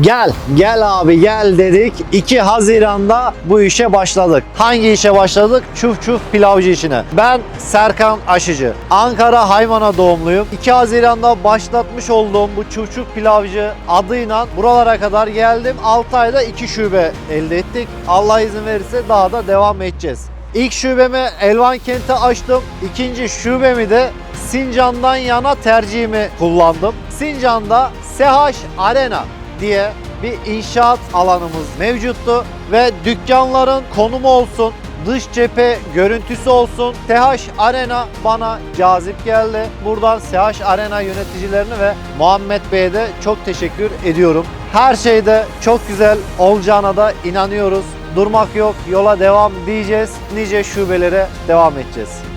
Gel, gel abi gel dedik. 2 Haziran'da bu işe başladık. Hangi işe başladık? Çuf çuf pilavcı işine. Ben Serkan Aşıcı. Ankara Haymana doğumluyum. 2 Haziran'da başlatmış olduğum bu çuf çuf pilavcı adıyla buralara kadar geldim. 6 ayda 2 şube elde ettik. Allah izin verirse daha da devam edeceğiz. İlk şubemi Elvan Kent'e açtım. İkinci şubemi de Sincan'dan yana tercihimi kullandım. Sincan'da SH Arena diye bir inşaat alanımız mevcuttu ve dükkanların konumu olsun, dış cephe görüntüsü olsun TH Arena bana cazip geldi. Buradan SH Arena yöneticilerine ve Muhammed Bey'e de çok teşekkür ediyorum. Her şeyde çok güzel olacağına da inanıyoruz. Durmak yok, yola devam diyeceğiz. Nice şubelere devam edeceğiz.